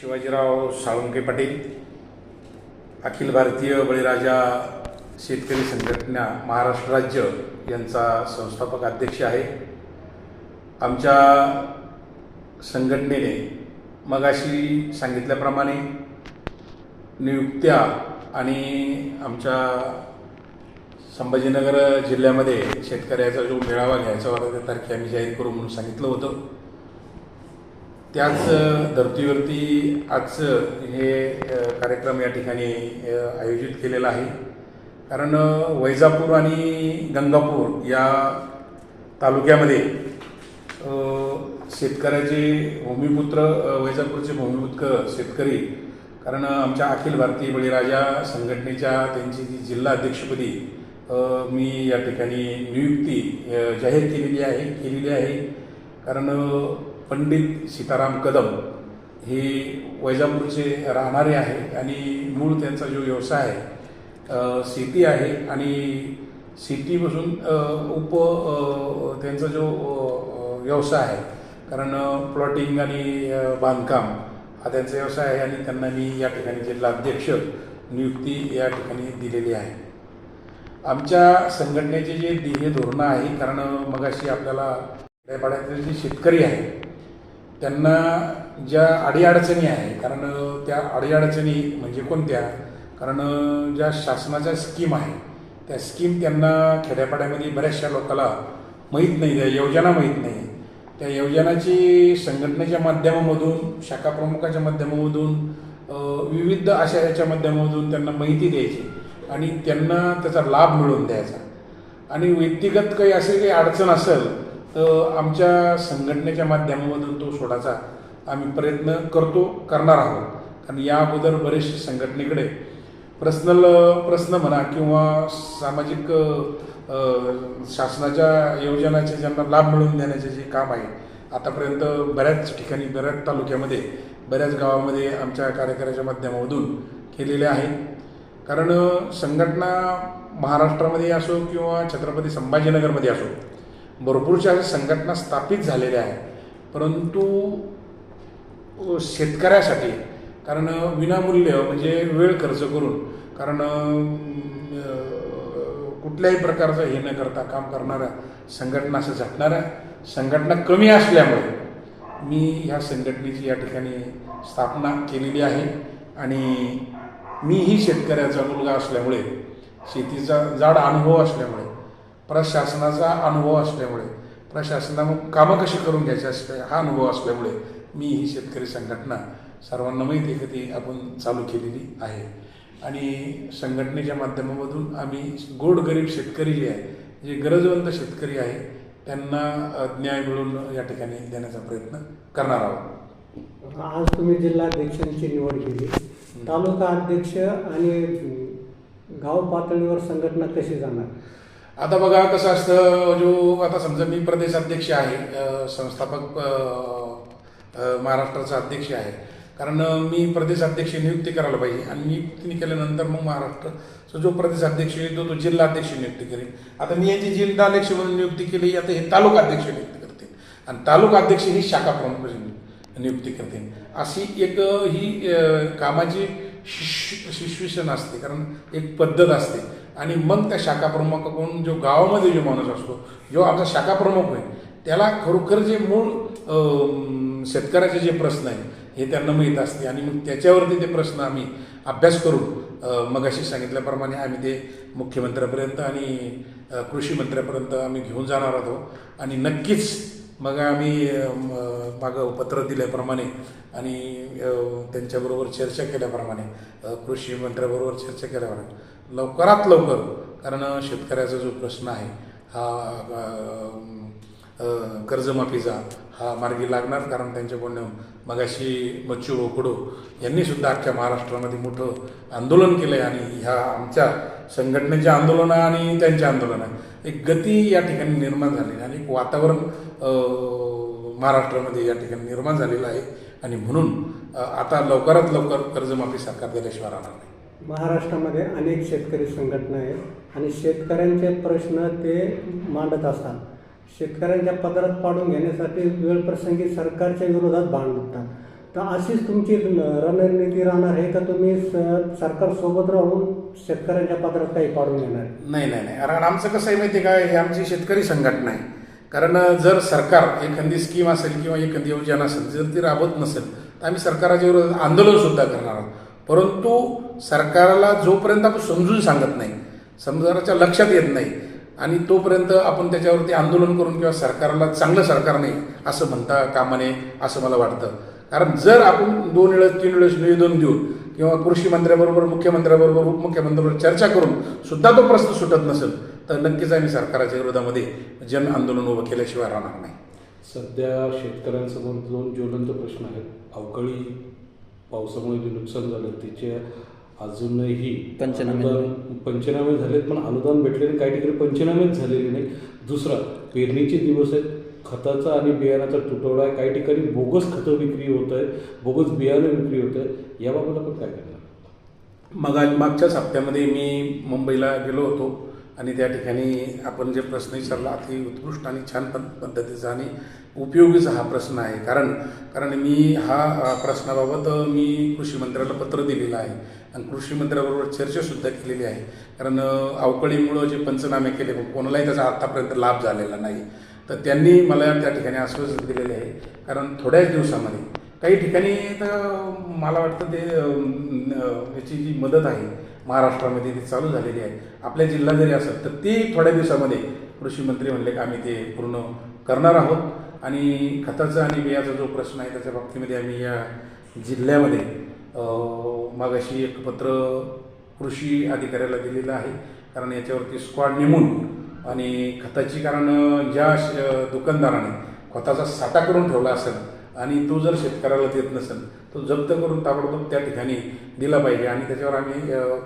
शिवाजीराव साळुंके पाटील अखिल भारतीय बळीराजा शेतकरी संघटना महाराष्ट्र राज्य यांचा संस्थापक अध्यक्ष आहे. आमच्या संघटनेने मगाशी सांगितल्याप्रमाणे नियुक्त्या आणि आमच्या संभाजीनगर जिल्ह्यामध्ये शेतकऱ्याचा जो मेळावा घ्यायचा होता त्या तारखे आम्ही जाहीर करू म्हणून सांगितलं होतं. त्याच धर्तीवरती आजचं हे कार्यक्रम या ठिकाणी आयोजित केलेला आहे. कारण वैजापूर आणि गंगापूर या तालुक्यामध्ये शेतकऱ्याचे भूमिपुत्र वैजापूरचे भूमिपुत्र शेतकरी कारण आमच्या अखिल भारतीय बळीराजा संघटनेच्या त्यांची जी जिल्हा अध्यक्षपदी मी या ठिकाणी नियुक्ती जाहीर केलेली आहे केलेली आहे. कारण पंडित सीताराम कदम हे वैजापूरचे राहणारे आहे आणि मूळ त्यांचा जो व्यवसाय आहे शेती आहे आणि शेतीपासून उप त्यांचा जो व्यवसाय आहे कारण प्लॉटिंग आणि बांधकाम हा त्यांचा व्यवसाय आहे आणि त्यांना मी या ठिकाणी जिल्हाध्यक्ष नियुक्ती या ठिकाणी दिलेली आहे. आमच्या संघटनेचे जे ध्येय धोरणं आहे कारण मगाशी आपल्याला खेड्यापाड्यातले जे शेतकरी आहे त्यांना ज्या अडीअडचणी आहे कारण त्या अडीअडचणी म्हणजे कोणत्या? कारण ज्या शासनाच्या स्कीम आहे त्या स्कीम त्यांना खेड्यापाड्यामध्ये बऱ्याचशा लोकांना माहीत नाही त्या योजना माहीत नाही. त्या योजनाची संघटनेच्या माध्यमामधून शाखा प्रमुखाच्या माध्यमामधून विविध अशा याच्या माध्यमामधून त्यांना माहिती द्यायची आणि त्यांना त्याचा लाभ मिळवून द्यायचा. आणि व्यक्तिगत काही असे काही अडचण असेल तर आमच्या संघटनेच्या माध्यमामधून तो सोडायचा आम्ही प्रयत्न करतो करणार आहोत. कारण या अगोदर बरेचसे संघटनेकडे पर्सनल प्रश्न म्हणा किंवा सामाजिक शासनाच्या योजनाचे ज्यांना लाभ मिळवून देण्याचे जे काम आहे आतापर्यंत बऱ्याच ठिकाणी बऱ्याच तालुक्यामध्ये बऱ्याच गावामध्ये आमच्या कार्यकाऱ्याच्या माध्यमामधून केलेले आहे. कारण संघटना महाराष्ट्रामध्ये असो किंवा छत्रपती संभाजीनगरमध्ये असो भरपूरशा संघटना स्थापित झालेल्या आहेत. परंतु शेतकऱ्यासाठी कारण विनामूल्य म्हणजे वेळ खर्च करून कारण कुठल्याही प्रकारचं हे न करता काम करणाऱ्या संघटना असं झटणाऱ्या. संघटना कमी असल्यामुळे मी ह्या संघटनेची या ठिकाणी स्थापना केलेली आहे. आणि मीही शेतकऱ्याचा मुलगा असल्यामुळे शेतीचा जाड अनुभव असल्यामुळे प्रशासनाचा अनुभव असल्यामुळे प्रशासनानं कामं कशी करून घ्यायची असल्या हा अनुभव असल्यामुळे मी ही शेतकरी संघटना सर्वांना माहिती आहे की ती आपण चालू केलेली आहे. आणि संघटनेच्या माध्यमामधून आम्ही गोरगरीब शेतकरी जे आहे जे गरजवंत शेतकरी आहे त्यांना न्याय मिळवून या ठिकाणी देण्याचा प्रयत्न करणार आहोत. आज तुम्ही जिल्हाध्यक्षांची निवड केली. तालुका अध्यक्ष आणि गाव पातळीवर संघटना कशी जाणार? आता बघा कसं असतं जो आता समजा मी प्रदेशाध्यक्ष आहे संस्थापक महाराष्ट्राचा अध्यक्ष आहे. कारण मी प्रदेशाध्यक्ष नियुक्ती करायला पाहिजे. आणि नियुक्ती केल्यानंतर मग महाराष्ट्राचा जो प्रदेशाध्यक्ष येतो तो जिल्हाध्यक्ष नियुक्ती करेल. आता मी याची जिल्हाध्यक्ष म्हणून नियुक्ती केली आता हे तालुका अध्यक्ष नियुक्ती करते. आणि तालुका अध्यक्ष ही शाखा प्रमुख नियुक्ती करते. अशी एक ही कामाची शिश शिशविशन असते. कारण एक पद्धत असते. आणि मग त्या शाखाप्रमुखाकडून जो गावामध्ये जो माणूस असतो जो आमचा शाखाप्रमुख आहे त्याला खरोखर जे मूळ शेतकऱ्याचे जे प्रश्न आहे हे त्यांना माहीत असते. आणि मग त्याच्यावरती ते प्रश्न आम्ही अभ्यास करून मग मगाशी सांगितल्याप्रमाणे आम्ही ते मुख्यमंत्र्यापर्यंत आणि अ, कृषी मंत्र्यापर्यंत आम्ही घेऊन जाणार आहोत. आणि नक्कीच मग आम्ही मागं पत्र दिल्याप्रमाणे आणि त्यांच्याबरोबर चर्चा केल्याप्रमाणे कृषी मंत्र्याबरोबर चर्चा केल्याप्रमाणे लवकरात लवकर कारण शेतकऱ्याचा जो प्रश्न आहे हा कर्जमाफीचा हा मार्गी लागणार कारण त्यांच्या बोलण्या मगाशी बच्चू बोकडो यांनीसुद्धा आजच्या महाराष्ट्रामध्ये मोठं आंदोलन केलं आहे आणि ह्या आमच्या संघटनेच्या आंदोलनं आणि त्यांच्या आंदोलनं एक गती या ठिकाणी निर्माण झाली आणि एक वातावरण महाराष्ट्रामध्ये या ठिकाणी निर्माण झालेलं आहे. आणि म्हणून आता लवकरात लवकर कर्जमाफी सरकार दिल्याशिवाय राहणार नाही. महाराष्ट्रामध्ये अनेक शेतकरी संघटना आहेत आणि शेतकऱ्यांचे प्रश्न ते मांडत असतात. शेतकऱ्यांच्या पदरात पाडून घेण्यासाठी वेळप्रसंगी सरकारच्या विरोधात भांडतात तर अशीच तुमची रणनीती राहणार आहे का? तुम्ही स- सरकार सोबत राहून शेतकऱ्यांच्या पदरात काही पाडून आहे? नाही नाही नाही. कारण आमचं कसं आहे माहिती आहे का? हे आमची शेतकरी संघटना आहे. कारण जर सरकार एखादी स्कीम असेल किंवा एखादी योजना असेल जर ती राबवत नसेल तर आम्ही सरकाराच्या विरोधात आंदोलन सुद्धा करणार आहोत. परंतु सरकारला जोपर्यंत आपण समजून सांगत नाही समजाराच्या लक्षात येत नाही आणि तोपर्यंत आपण त्याच्यावरती आंदोलन करून किंवा सरकारला चांगलं सरकार नाही असं म्हणता कामा नये असं मला वाटतं. कारण जर आपण दोन वेळेस तीन वेळेस निवेदन देऊन किंवा कृषी मंत्र्याबरोबर मुख्यमंत्र्याबरोबर उपमुख्यमंत्र्याबरोबर चर्चा करून सुद्धा तो प्रश्न सुटत नसेल तर नक्कीच आम्ही सरकारच्या विरोधामध्ये जन आंदोलन उभं केल्याशिवाय राहणार नाही. सध्या शेतकऱ्यांसमोर दोन ज्वलंत प्रश्न आहेत. अवकाळी पावसामुळे जे नुकसान झालं त्याचे अजूनही पंचनामे. पंचनामे झालेत पण अनुदान भेटले नाही. काही ठिकाणी पंचनामेच झालेले नाही. दुसरा पेरणीचे दिवस आहेत. खताचा आणि बियाणाचा तुटवडा आहे. काही ठिकाणी बोगस खतं विक्री होत आहे बोगस बियाणं विक्री होत आहे याबाबत आपण काय करणार? मग मागच्याच हप्त्यामध्ये मी मुंबईला गेलो होतो. आणि त्या ठिकाणी आपण जे प्रश्न विचारला अति उत्कृष्ट आणि छान पद्धतीचा आणि उपयोगीचा हा प्रश्न आहे. कारण कारण मी हा प्रश्नाबाबत मी कृषी मंत्र्याला पत्र दिलेलं आहे. आणि कृषी मंत्र्याबरोबर चर्चासुद्धा केलेली आहे. कारण अवकळीमुळं जे पंचनामे केले कोणालाही त्याचा आत्तापर्यंत लाभ झालेला नाही. तर त्यांनी मला त्या ठिकाणी आश्वासन दिलेले आहे. कारण थोड्याच दिवसामध्ये काही ठिकाणी तर मला वाटतं ते याची जी मदत आहे महाराष्ट्रामध्ये ती चालू झालेली आहे. आपल्या जिल्हा जरी असेल तर ती थोड्या दिवसामध्ये कृषी मंत्री म्हणले की आम्ही ते पूर्ण करणार आहोत. आणि खताचा आणि बियाचा जो प्रश्न आहे त्याच्या बाबतीमध्ये आम्ही या जिल्ह्यामध्ये मागाशी एक पत्र कृषी अधिकाऱ्याला दिलेलं आहे. कारण याच्यावरती स्क्वॉड नेमून आणि खताची कारण ज्या श- दुकानदाराने खताचा साठा करून ठेवला असेल आणि तो जर शेतकऱ्याला देत नसेल तो जप्त करून ताबडतोब त्या ठिकाणी दिला पाहिजे. आणि त्याच्यावर आम्ही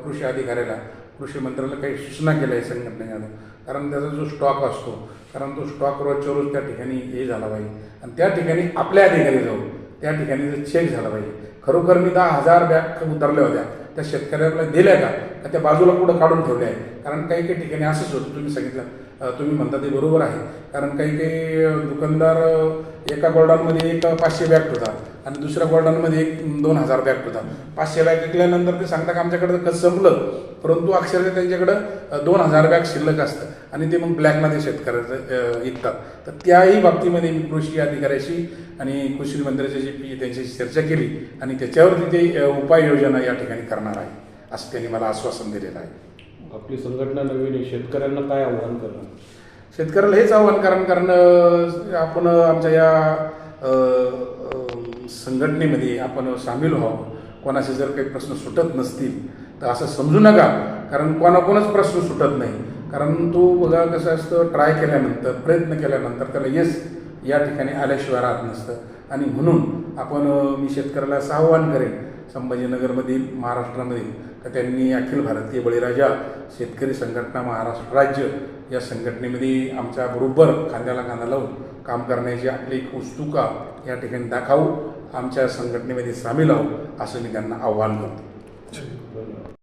कृषी अधिकाऱ्याला कृषी मंत्र्याला काही सूचना केल्या आहे संघटनेने कारण त्याचा जो स्टॉक असतो कारण तो स्टॉक रोजच्या रोज त्या ठिकाणी हे झाला पाहिजे. आणि त्या ठिकाणी आपल्या अधिकारी जाऊन त्या ठिकाणी जर चेक झाला पाहिजे. खरोखर मी दहा हजार बॅग उतरल्या होत्या. त्या शेतकऱ्याला दिल्या का? त्या बाजूला पुढं काढून ठेवल्या आहे कारण काही काही ठिकाणी असंच होतं तुम्ही सांगितलं. तुम्ही म्हणता ते बरोबर आहे. कारण काही काही दुकानदार एका गोल्डानमध्ये एक पाचशे बॅग ठेवतात आणि दुसऱ्या गोल्डानमध्ये एक दोन हजार बॅग ठेवतात. पाचशे बॅग विकल्यानंतर ते सांगता की आमच्याकडे खत संपलं परंतु अक्षरशः त्यांच्याकडं दोन हजार बॅग शिल्लक असतं आणि ते मग ब्लॅकमध्ये शेतकऱ्याचं विकतात. तर त्याही बाबतीमध्ये मी कृषी अधिकाऱ्याशी आणि कृषी मंत्र्याची मी त्यांच्याशी चर्चा केली आणि त्याच्यावरती ते उपाययोजना या ठिकाणी करणार आहे असं त्यांनी मला आश्वासन दिलेलं आहे. आपली संघटना नवीन आहे शेतकऱ्यांना काय आव्हान करणार? शेतकऱ्याला हेच आव्हान कारण कारण आपण आमच्या या संघटनेमध्ये आपण सामील व्हावं. कोणाचे जर काही प्रश्न सुटत नसतील तर असं समजू नका. कारण कोणाकोणच प्रश्न सुटत नाही. कारण तो बघा कसं असतं ट्राय केल्यानंतर प्रयत्न केल्यानंतर त्याला येस या ठिकाणी आल्याशिवाय राहत नसतं. आणि म्हणून आपण मी शेतकऱ्याला असं आव्हान करेन संभाजीनगरमधील महाराष्ट्रामधील तर त्यांनी अखिल भारतीय बळीराजा शेतकरी संघटना महाराष्ट्र राज्य या संघटनेमध्ये आमच्या बरोबर खांद्याला खांदा लावून काम करण्याची आपली एक उत्सुका या ठिकाणी दाखवू आमच्या संघटनेमध्ये सामील आहो असं मी त्यांना आव्हान करतो.